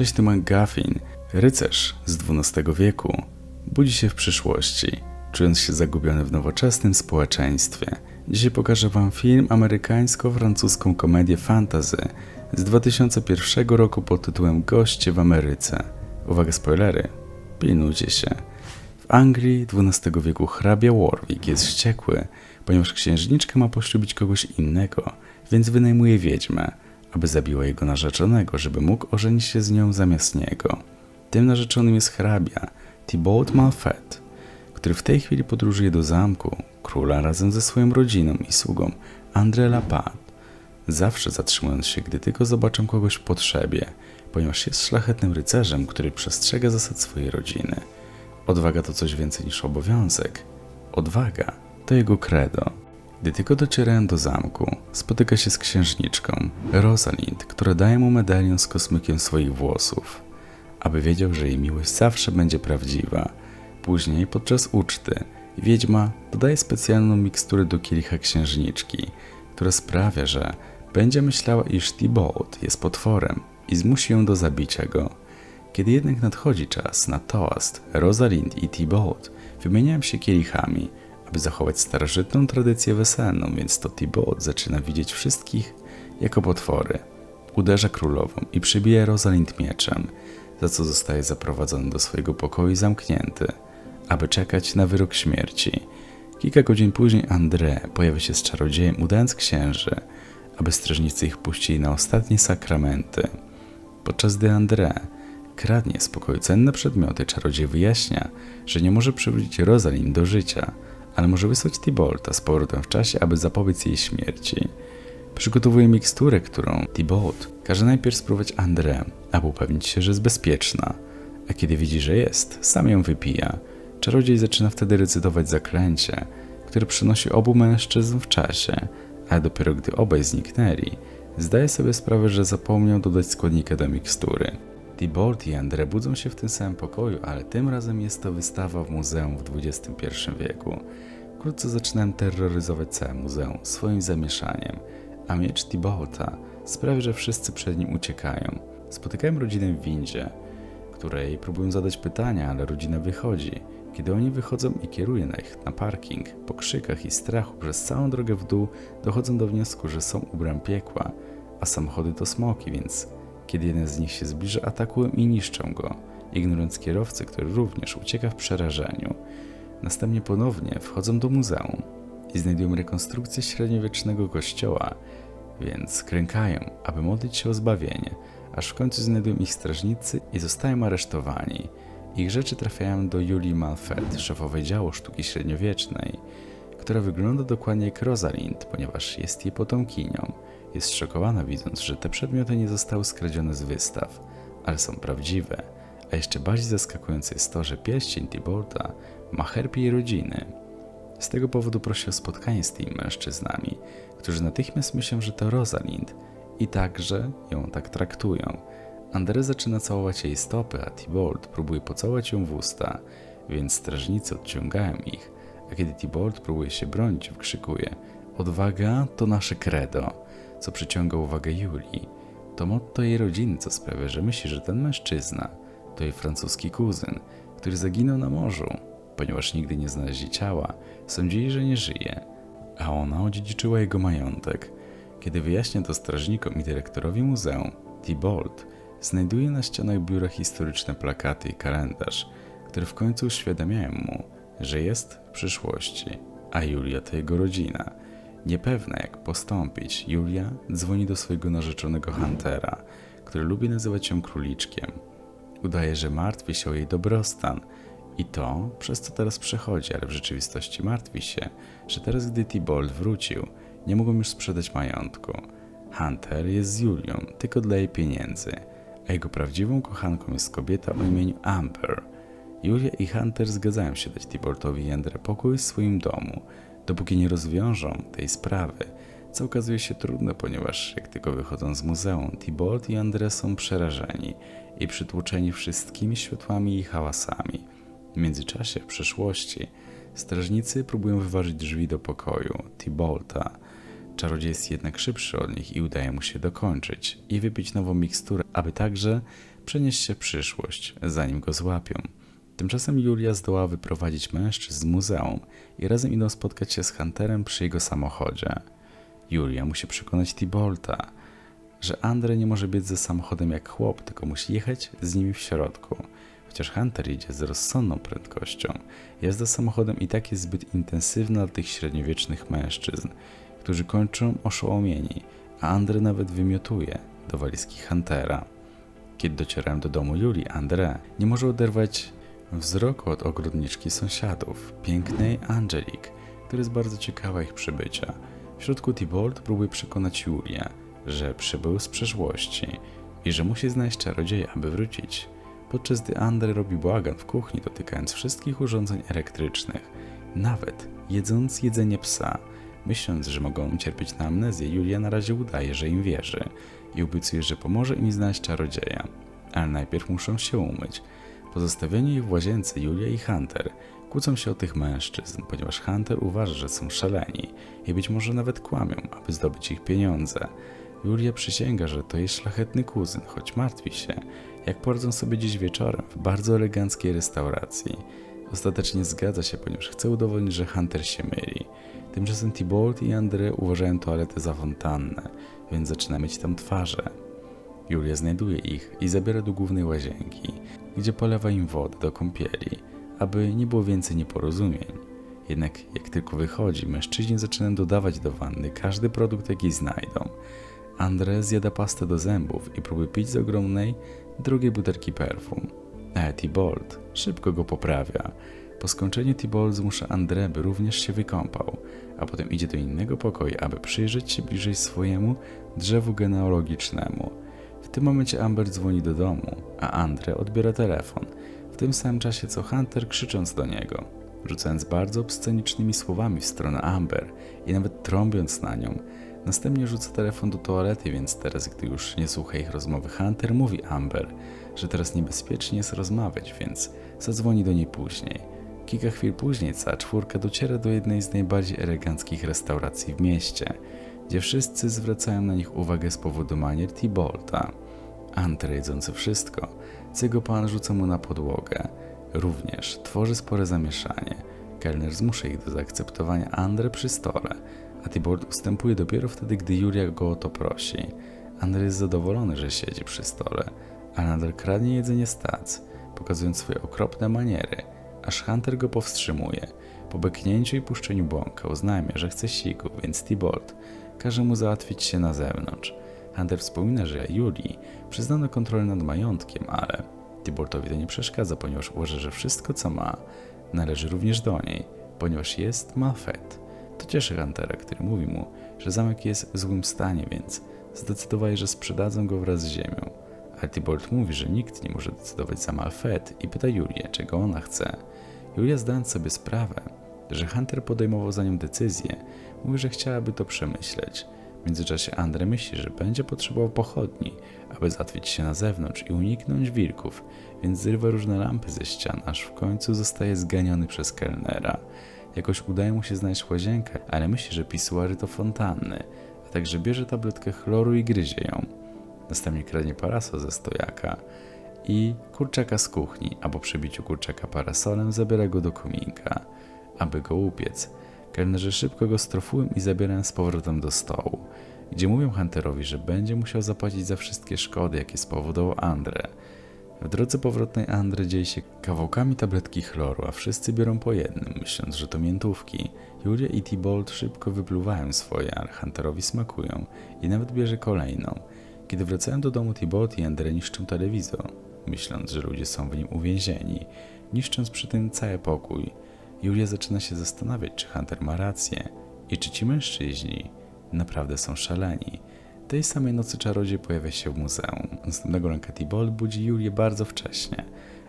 Cześć, tu McGuffin, rycerz z XII wieku. Budzi się w przyszłości, czując się zagubiony w nowoczesnym społeczeństwie. Dzisiaj pokażę Wam film amerykańsko-francuską komedię fantasy z 2001 roku pod tytułem Goście w Ameryce. Uwaga, spoilery, pilnujcie się. W Anglii XII wieku hrabia Warwick jest wściekły, ponieważ księżniczka ma poślubić kogoś innego, więc wynajmuje wiedźmę, aby zabiła jego narzeczonego, żeby mógł ożenić się z nią zamiast niego. Tym narzeczonym jest hrabia Thibaut Malfet, który w tej chwili podróżuje do zamku króla razem ze swoją rodziną i sługą André Lapat, zawsze zatrzymując się, gdy tylko zobaczą kogoś w potrzebie, ponieważ jest szlachetnym rycerzem, który przestrzega zasad swojej rodziny. Odwaga to coś więcej niż obowiązek. Odwaga to jego credo. Gdy tylko docierają do zamku, spotyka się z księżniczką, Rosalind, która daje mu medalion z kosmykiem swoich włosów, aby wiedział, że jej miłość zawsze będzie prawdziwa. Później, podczas uczty, wiedźma dodaje specjalną miksturę do kielicha księżniczki, która sprawia, że będzie myślała, iż Thibaut jest potworem i zmusi ją do zabicia go. Kiedy jednak nadchodzi czas na toast, Rosalind i Thibaut wymieniają się kielichami, aby zachować starożytną tradycję weselną, więc to Thibaut zaczyna widzieć wszystkich jako potwory. Uderza królową i przybija Rosalind mieczem, za co zostaje zaprowadzony do swojego pokoju zamknięty, aby czekać na wyrok śmierci. Kilka godzin później André pojawia się z czarodziejem, udając księży, aby strażnicy ich puścili na ostatnie sakramenty. Podczas gdy André kradnie z pokoju cenne przedmioty, czarodziej wyjaśnia, że nie może przywrócić Rosalind do życia, ale może wysłać Tibolta z powrotem w czasie, aby zapobiec jej śmierci. Przygotowuje miksturę, którą Thibaut każe najpierw spróbować André, aby upewnić się, że jest bezpieczna, a kiedy widzi, że jest, sam ją wypija. Czarodziej zaczyna wtedy recytować zaklęcie, które przynosi obu mężczyzn w czasie, ale dopiero gdy obaj zniknęli, zdaje sobie sprawę, że zapomniał dodać składnika do mikstury. Thibaut i André budzą się w tym samym pokoju, ale tym razem jest to wystawa w muzeum w XXI wieku. Wkrótce zaczynają terroryzować całe muzeum swoim zamieszaniem, a miecz Thibauta sprawia, że wszyscy przed nim uciekają. Spotykają rodzinę w windzie, której próbują zadać pytania, ale rodzina wychodzi. Kiedy oni wychodzą i kieruje na ich na parking, po krzykach i strachu przez całą drogę w dół dochodzą do wniosku, że są u bram piekła, a samochody to smoki, więc kiedy jeden z nich się zbliża, atakują i niszczą go, ignorując kierowcę, który również ucieka w przerażeniu. Następnie ponownie wchodzą do muzeum i znajdują rekonstrukcję średniowiecznego kościoła, więc krękają, aby modlić się o zbawienie, aż w końcu znajdują ich strażnicy i zostają aresztowani. Ich rzeczy trafiają do Julii Malfet, szefowej działu sztuki średniowiecznej, która wygląda dokładnie jak Rosalind, ponieważ jest jej potomkinią. Jest szokowana widząc, że te przedmioty nie zostały skradzione z wystaw, ale są prawdziwe. A jeszcze bardziej zaskakujące jest to, że pierścień Tibolta ma herb jej rodziny. Z tego powodu prosi o spotkanie z tymi mężczyznami, którzy natychmiast myślą, że to Rosalind i także ją tak traktują. Andre zaczyna całować jej stopy, a Thibault próbuje pocałować ją w usta, więc strażnicy odciągają ich, a kiedy Thibault próbuje się bronić, wykrzykuje Odwaga to nasze credo, co przyciąga uwagę Julii. To motto jej rodziny, co sprawia, że myśli, że ten mężczyzna to jej francuski kuzyn, który zaginął na morzu, ponieważ nigdy nie znaleźli ciała, sądzili, że nie żyje, a ona odziedziczyła jego majątek. Kiedy wyjaśnia to strażnikom i dyrektorowi muzeum, Thibault znajduje na ścianach biura historyczne plakaty i kalendarz, które w końcu uświadamiają mu, że jest w przyszłości, a Julia to jego rodzina. Niepewna jak postąpić, Julia dzwoni do swojego narzeczonego Huntera, który lubi nazywać ją króliczkiem. Udaje, że martwi się o jej dobrostan i to, przez co teraz przechodzi, ale w rzeczywistości martwi się, że teraz gdy Tibold wrócił, nie mogą już sprzedać majątku. Hunter jest z Julią tylko dla jej pieniędzy, a jego prawdziwą kochanką jest kobieta o imieniu Amber. Julia i Hunter zgadzają się dać Tiboltowi Jędrę pokój w swoim domu, dopóki nie rozwiążą tej sprawy, co okazuje się trudne, ponieważ jak tylko wychodzą z muzeum, Tibolt i Andre są przerażeni i przytłoczeni wszystkimi światłami i hałasami. W międzyczasie, w przeszłości, strażnicy próbują wyważyć drzwi do pokoju Tibolta. Czarodziej jest jednak szybszy od nich i udaje mu się dokończyć i wypić nową miksturę, aby także przenieść się w przyszłość, zanim go złapią. Tymczasem Julia zdołała wyprowadzić mężczyzn z muzeum i razem idą spotkać się z Hunterem przy jego samochodzie. Julia musi przekonać Tibolta, że Andre nie może biec ze samochodem jak chłop, tylko musi jechać z nimi w środku. Chociaż Hunter jedzie z rozsądną prędkością, jazda samochodem i tak jest zbyt intensywna dla tych średniowiecznych mężczyzn, którzy kończą oszołomieni, a Andre nawet wymiotuje do walizki Huntera. Kiedy docierają do domu Julii, Andre nie może oderwać wzroku od ogrodniczki sąsiadów, pięknej Angelik, która jest bardzo ciekawa ich przybycia. W środku Thibault próbuje przekonać Julię, że przybył z przeszłości i że musi znaleźć czarodzieja, aby wrócić. Podczas gdy Andre robi bałagan w kuchni, dotykając wszystkich urządzeń elektrycznych, nawet jedząc jedzenie psa, myśląc, że mogą cierpieć na amnezję, Julia na razie udaje, że im wierzy i obiecuje, że pomoże im znaleźć czarodzieja. Ale najpierw muszą się umyć. Pozostawieni w łazience Julia i Hunter kłócą się o tych mężczyzn, ponieważ Hunter uważa, że są szaleni i być może nawet kłamią, aby zdobyć ich pieniądze. Julia przysięga, że to jest szlachetny kuzyn, choć martwi się, jak poradzą sobie dziś wieczorem w bardzo eleganckiej restauracji. Ostatecznie zgadza się, ponieważ chce udowodnić, że Hunter się myli. Tymczasem Thibault i Andre uważają toaletę za fontannę, więc zaczyna mieć tam twarze. Julia znajduje ich i zabiera do głównej łazienki, gdzie polewa im wodę do kąpieli, aby nie było więcej nieporozumień. Jednak jak tylko wychodzi, mężczyźni zaczynają dodawać do wanny każdy produkt, jaki znajdą. Andre zjada pastę do zębów i próbuje pić z ogromnej, drugiej butelki perfum. A Thibault szybko go poprawia. Po skończeniu Thibault zmusza André, by również się wykąpał, a potem idzie do innego pokoju, aby przyjrzeć się bliżej swojemu drzewu genealogicznemu. W tym momencie Amber dzwoni do domu, a Andre odbiera telefon, w tym samym czasie co Hunter krzycząc do niego, rzucając bardzo obscenicznymi słowami w stronę Amber i nawet trąbiąc na nią. Następnie rzuca telefon do toalety, więc teraz, gdy już nie słucha ich rozmowy, Hunter mówi Amber, że teraz niebezpiecznie jest rozmawiać, więc zadzwoni do niej później. Kilka chwil później cała czwórka dociera do jednej z najbardziej eleganckich restauracji w mieście, gdzie wszyscy zwracają na nich uwagę z powodu manier Tibolta. Andre jedzący wszystko, jego pan rzuca mu na podłogę. Również tworzy spore zamieszanie. Kelner zmusza ich do zaakceptowania Andre przy stole, a Tibolt ustępuje dopiero wtedy, gdy Julia go o to prosi. Andre jest zadowolony, że siedzi przy stole, a nadal kradnie jedzenie z tac, pokazując swoje okropne maniery, aż Hunter go powstrzymuje. Po beknięciu i puszczeniu bąka uznajmie, że chce siku, więc Tibolt każe mu załatwić się na zewnątrz. Hunter wspomina, że Julii przyznano kontrolę nad majątkiem, ale Tiboltowi to nie przeszkadza, ponieważ uważa, że wszystko co ma należy również do niej, ponieważ jest Malfet. To cieszy Huntera, który mówi mu, że zamek jest w złym stanie, więc zdecydowali, że sprzedadzą go wraz z ziemią. Ale Tibolt mówi, że nikt nie może decydować za Malfet i pyta Julię, czego ona chce. Julia zdając sobie sprawę, że Hunter podejmował za nią decyzję, mówi, że chciałaby to przemyśleć. W międzyczasie Andre myśli, że będzie potrzebował pochodni, aby zatwić się na zewnątrz i uniknąć wilków, więc zrywa różne lampy ze ścian, aż w końcu zostaje zganiony przez kelnera. Jakoś udaje mu się znaleźć łazienkę, ale myśli, że pisuary to fontanny, a także bierze tabletkę chloru i gryzie ją. Następnie kradnie parasol ze stojaka i kurczaka z kuchni, a po przebiciu kurczaka parasolem zabiera go do kominka, aby go upiec. Kelnerzy szybko go strofują i zabierają z powrotem do stołu, gdzie mówią Hunterowi, że będzie musiał zapłacić za wszystkie szkody, jakie spowodował Andre. W drodze powrotnej Andre dzieje się kawałkami tabletki chloru, a wszyscy biorą po jednym, myśląc, że to miętówki. Julia i Tibolt szybko wypluwają swoje, ale Hunterowi smakują i nawet bierze kolejną. Kiedy wracają do domu, Tibolt i Andre niszczą telewizor, myśląc, że ludzie są w nim uwięzieni, niszcząc przy tym cały pokój. Julia zaczyna się zastanawiać, czy Hunter ma rację i czy ci mężczyźni naprawdę są szaleni. Tej samej nocy czarodziej pojawia się w muzeum. Następnego ranka Tibol budzi Julię bardzo wcześnie,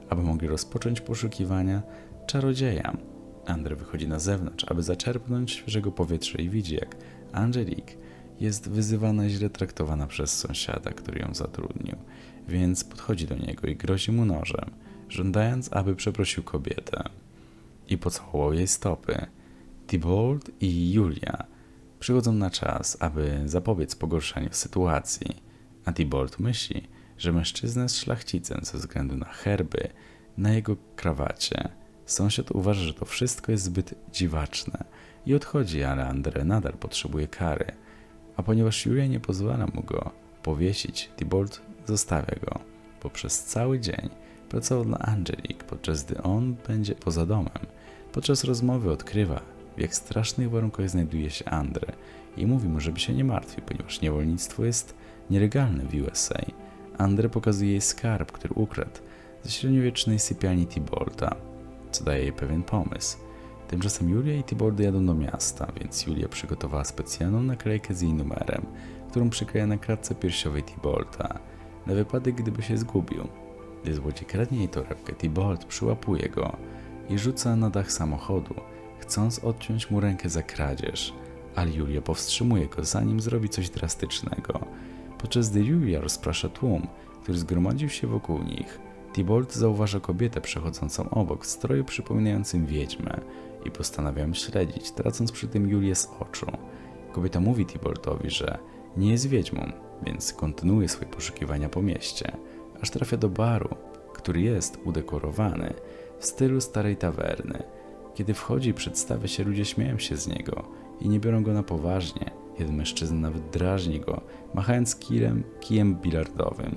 aby mogli rozpocząć poszukiwania czarodzieja. Andre wychodzi na zewnątrz, aby zaczerpnąć świeżego powietrza i widzi, jak Angelique jest wyzywana i źle traktowana przez sąsiada, który ją zatrudnił, więc podchodzi do niego i grozi mu nożem, żądając, aby przeprosił kobietę i pocałował jej stopy. Thibault i Julia przychodzą na czas, aby zapobiec pogorszeniu sytuacji, a Thibault myśli, że mężczyzna jest szlachcicem ze względu na herby na jego krawacie. Sąsiad uważa, że to wszystko jest zbyt dziwaczne i odchodzi, ale Andre nadal potrzebuje kary. A ponieważ Julia nie pozwala mu go powiesić, Thibault zostawia go, bo przez cały dzień pracował dla Angelique, podczas gdy on będzie poza domem. Podczas rozmowy odkrywa, w jak strasznych warunkach znajduje się Andre i mówi mu, żeby się nie martwił, ponieważ niewolnictwo jest nielegalne w USA. Andre pokazuje jej skarb, który ukradł ze średniowiecznej sypialni Tibolta, co daje jej pewien pomysł. Tymczasem Julia i Tibold jadą do miasta, więc Julia przygotowała specjalną naklejkę z jej numerem, którą przykleja na kratce piersiowej Tibolta, na wypadek gdyby się zgubił. Gdy złodziej kradnie jej torebkę, Tibolt przyłapuje go i rzuca na dach samochodu, chcąc odciąć mu rękę za kradzież, ale Julia powstrzymuje go, zanim zrobi coś drastycznego. Podczas gdy Julia rozprasza tłum, który zgromadził się wokół nich, Tibolt zauważa kobietę przechodzącą obok w stroju przypominającym wiedźmę i postanawia śledzić, tracąc przy tym Julię z oczu. Kobieta mówi Tiboltowi, że nie jest wiedźmą, więc kontynuuje swoje poszukiwania po mieście, aż trafia do baru, który jest udekorowany w stylu starej tawerny. Kiedy wchodzi, przedstawia się, ludzie śmieją się z niego i nie biorą go na poważnie. Jeden mężczyzna nawet drażni go, machając kijem, kijem bilardowym.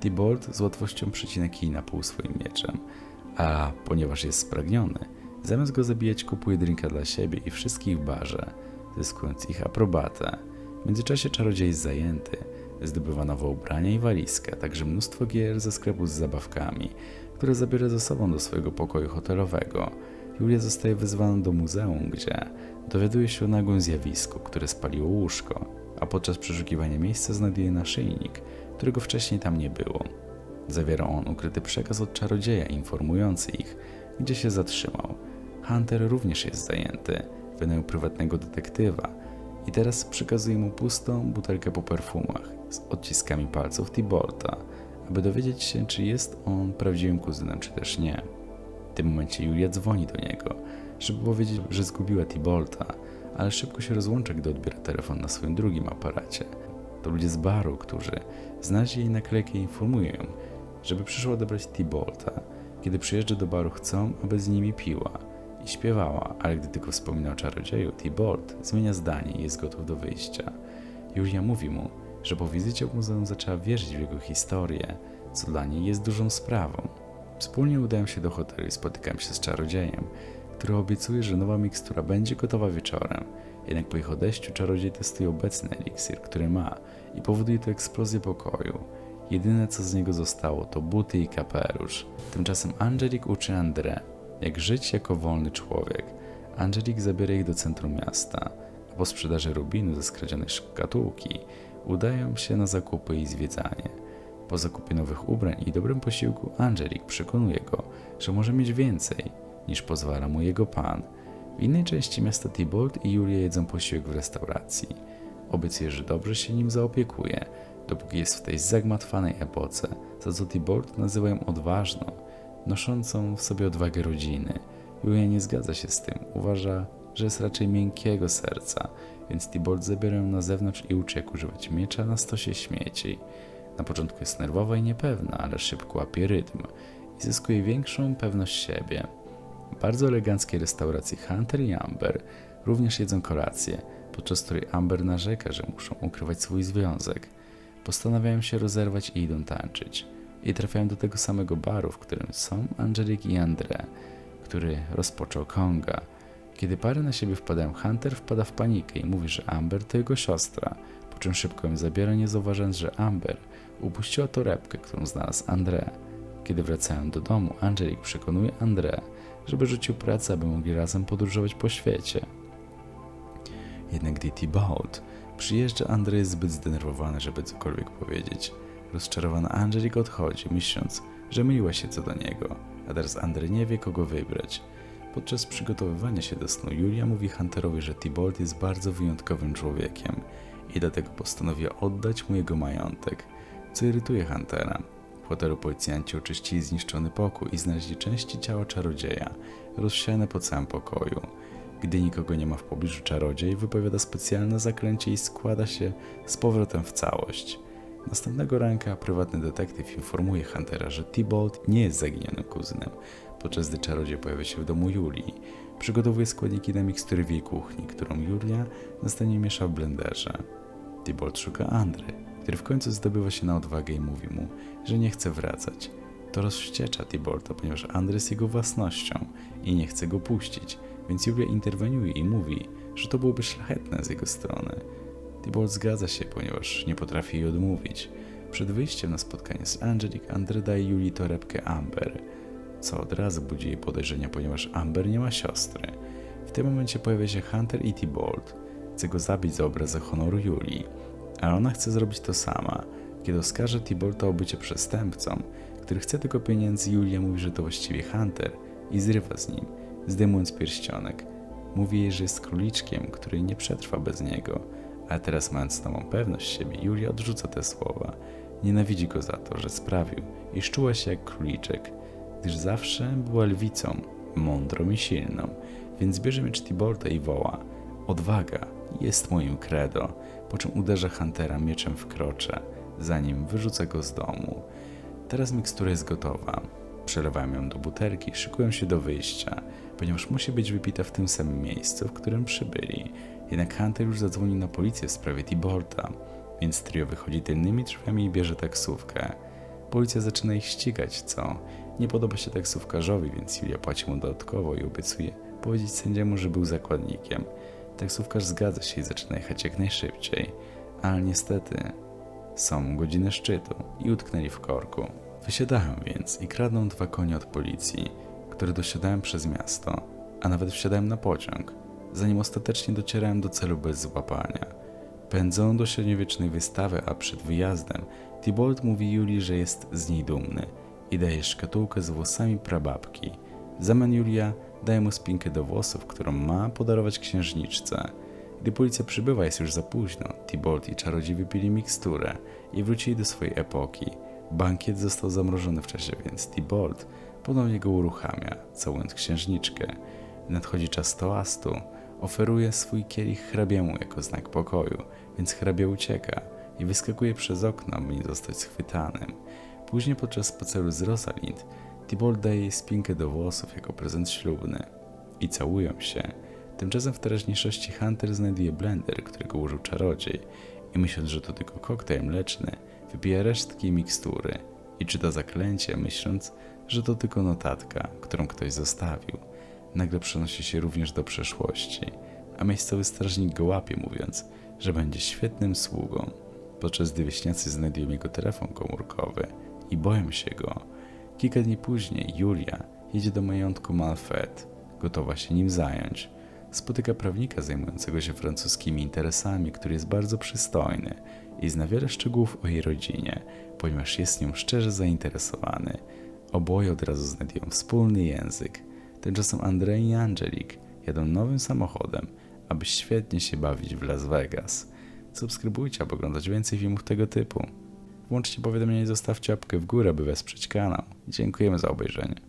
Tibolt z łatwością przycina kij na pół swoim mieczem, a ponieważ jest spragniony, zamiast go zabijać kupuje drinka dla siebie i wszystkich w barze, zyskując ich aprobatę. W międzyczasie czarodziej jest zajęty, zdobywa nowe ubrania i walizkę, także mnóstwo gier ze sklepu z zabawkami, które zabiera ze sobą do swojego pokoju hotelowego. Julia zostaje wezwana do muzeum, gdzie dowiaduje się o nagłym zjawisku, które spaliło łóżko, a podczas przeszukiwania miejsca znajduje naszyjnik, którego wcześniej tam nie było. Zawiera on ukryty przekaz od czarodzieja informujący ich, gdzie się zatrzymał. Hunter również jest zajęty, wynajął prywatnego detektywa i teraz przekazuje mu pustą butelkę po perfumach z odciskami palców Tibolta, aby dowiedzieć się, czy jest on prawdziwym kuzynem, czy też nie. W tym momencie Julia dzwoni do niego, żeby powiedzieć, że zgubiła Tibolta, ale szybko się rozłącza, gdy odbiera telefon na swoim drugim aparacie. To ludzie z baru, którzy znaleźli jej naklejkę i informują ją, żeby przyszła odebrać Tibolta. Kiedy przyjeżdża do baru, chcą, aby z nimi piła śpiewała, ale gdy tylko wspomina o czarodzieju, Tibolt zmienia zdanie i jest gotów do wyjścia. Julia mówi mu, że po wizycie w muzeum zaczęła wierzyć w jego historię, co dla niej jest dużą sprawą. Wspólnie udają się do hotelu i spotykają się z czarodziejem, który obiecuje, że nowa mikstura będzie gotowa wieczorem. Jednak po ich odejściu czarodziej testuje obecny eliksir, który ma i powoduje to eksplozję pokoju. Jedyne co z niego zostało to buty i kapelusz. Tymczasem Angelik uczy André, jak żyć jako wolny człowiek. Angelik zabiera ich do centrum miasta, a po sprzedaży rubinu ze skradzionej szkatułki udają się na zakupy i zwiedzanie. Po zakupie nowych ubrań i dobrym posiłku Angelik przekonuje go, że może mieć więcej niż pozwala mu jego pan. W innej części miasta Tibold i Julia jedzą posiłek w restauracji. Obiecuje, że dobrze się nim zaopiekuje, dopóki jest w tej zagmatwanej epoce, za co Tibold nazywa ją odważną, noszącą w sobie odwagę rodziny. Julia nie zgadza się z tym, uważa, że jest raczej miękkiego serca, więc Tibold zabiera ją na zewnątrz i uczy jak używać miecza na stosie śmieci. Na początku jest nerwowa i niepewna, ale szybko łapie rytm i zyskuje większą pewność siebie. W bardzo eleganckiej restauracji Hunter i Amber również jedzą kolację, podczas której Amber narzeka, że muszą ukrywać swój związek. Postanawiają się rozerwać i idą tańczyć. I trafiają do tego samego baru, w którym są Angelique i André, który rozpoczął Konga. Kiedy pary na siebie wpadają, Hunter wpada w panikę i mówi, że Amber to jego siostra, po czym szybko ją zabiera, nie zauważając, że Amber upuściła torebkę, którą znalazł André. Kiedy wracają do domu, Angelique przekonuje André, żeby rzucił pracę, aby mogli razem podróżować po świecie. Jednak gdy Thibaut przyjeżdża, André jest zbyt zdenerwowany, żeby cokolwiek powiedzieć. Rozczarowana Angelique odchodzi, myśląc, że myliła się co do niego, a teraz André nie wie, kogo wybrać. Podczas przygotowywania się do snu Julia mówi Hunterowi, że Thibault jest bardzo wyjątkowym człowiekiem i dlatego postanawia oddać mu jego majątek, co irytuje Huntera. W hotelu policjanci oczyścili zniszczony pokój i znaleźli części ciała czarodzieja, rozsiane po całym pokoju. Gdy nikogo nie ma w pobliżu, czarodziej wypowiada specjalne zaklęcie i składa się z powrotem w całość. Następnego ranka prywatny detektyw informuje Huntera, że Thibault nie jest zaginionym kuzynem, podczas gdy czarodziej pojawia się w domu Julii. Przygotowuje składniki na mikstury w jej kuchni, którą Julia następnie miesza w blenderze. Thibault szuka Andry, który w końcu zdobywa się na odwagę i mówi mu, że nie chce wracać. To rozwściecza Thibaulta, ponieważ Andry jest jego własnością i nie chce go puścić, więc Julia interweniuje i mówi, że to byłoby szlachetne z jego strony. Thibault zgadza się, ponieważ nie potrafi jej odmówić. Przed wyjściem na spotkanie z Angelique, Andry daje Julii torebkę Amber, co od razu budzi jej podejrzenia, ponieważ Amber nie ma siostry. W tym momencie pojawia się Hunter i Thibault. Chce go zabić za obrazę honoru Julii, ale ona chce zrobić to sama. Kiedy oskarża Thibaulta o bycie przestępcą, który chce tylko pieniędzy, Julia mówi, że to właściwie Hunter i zrywa z nim, zdejmując pierścionek. Mówi jej, że jest króliczkiem, który nie przetrwa bez niego, a teraz mając nową pewność siebie, Julia odrzuca te słowa. Nienawidzi go za to, że sprawił, iż czuła się jak króliczek, gdyż zawsze była lwicą, mądrą i silną, więc bierze miecz Tibolta i woła Odwaga jest moim credo, po czym uderza Huntera mieczem w krocze, zanim wyrzuca go z domu. Teraz mikstura jest gotowa. Przelewają ją do butelki, szykują się do wyjścia, ponieważ musi być wypita w tym samym miejscu, w którym przybyli. Jednak Hunter już zadzwonił na policję w sprawie Tibolta, więc trio wychodzi tylnymi drzwiami i bierze taksówkę. Policja zaczyna ich ścigać, co nie podoba się taksówkarzowi, więc Julia płaci mu dodatkowo i obiecuje powiedzieć sędziemu, że był zakładnikiem. Taksówkarz zgadza się i zaczyna jechać jak najszybciej, ale niestety są godziny szczytu i utknęli w korku. Wysiadają więc i kradną dwa konie od policji, które dosiadają przez miasto, a nawet wsiadają na pociąg, zanim ostatecznie docierają do celu bez złapania. Pędzą do średniowiecznej wystawy, a przed wyjazdem Thibault mówi Julii, że jest z niej dumny i daje szkatułkę z włosami prababki. W zamian Julia daje mu spinkę do włosów, którą ma podarować księżniczce. Gdy policja przybywa, jest już za późno. Thibault i czarodziej wypili miksturę i wrócili do swojej epoki. Bankiet został zamrożony w czasie, więc Thibault ponownie go uruchamia, całując księżniczkę. Nadchodzi czas toastu. Oferuje swój kielich hrabiemu jako znak pokoju, więc hrabia ucieka i wyskakuje przez okno, aby nie zostać schwytanym. Później podczas spaceru z Rosalind, Thibault daje jej spinkę do włosów jako prezent ślubny i całują się. Tymczasem w teraźniejszości Hunter znajduje blender, którego użył czarodziej i myśląc, że to tylko koktajl mleczny, wypija resztki mikstury i czyta zaklęcie, myśląc, że to tylko notatka, którą ktoś zostawił. Nagle przenosi się również do przeszłości, a miejscowy strażnik go łapie, mówiąc, że będzie świetnym sługą, podczas gdy wieśniacy znajdują jego telefon komórkowy i boją się go. Kilka dni później Julia jedzie do majątku Malfet, gotowa się nim zająć. Spotyka prawnika zajmującego się francuskimi interesami, który jest bardzo przystojny i zna wiele szczegółów o jej rodzinie, ponieważ jest nią szczerze zainteresowany. Oboje od razu znajdują wspólny język. Tymczasem Andrzej i Angelik jadą nowym samochodem, aby świetnie się bawić w Las Vegas. Subskrybujcie, aby oglądać więcej filmów tego typu. Włączcie powiadomienia i zostawcie łapkę w górę, by wesprzeć kanał. Dziękujemy za obejrzenie.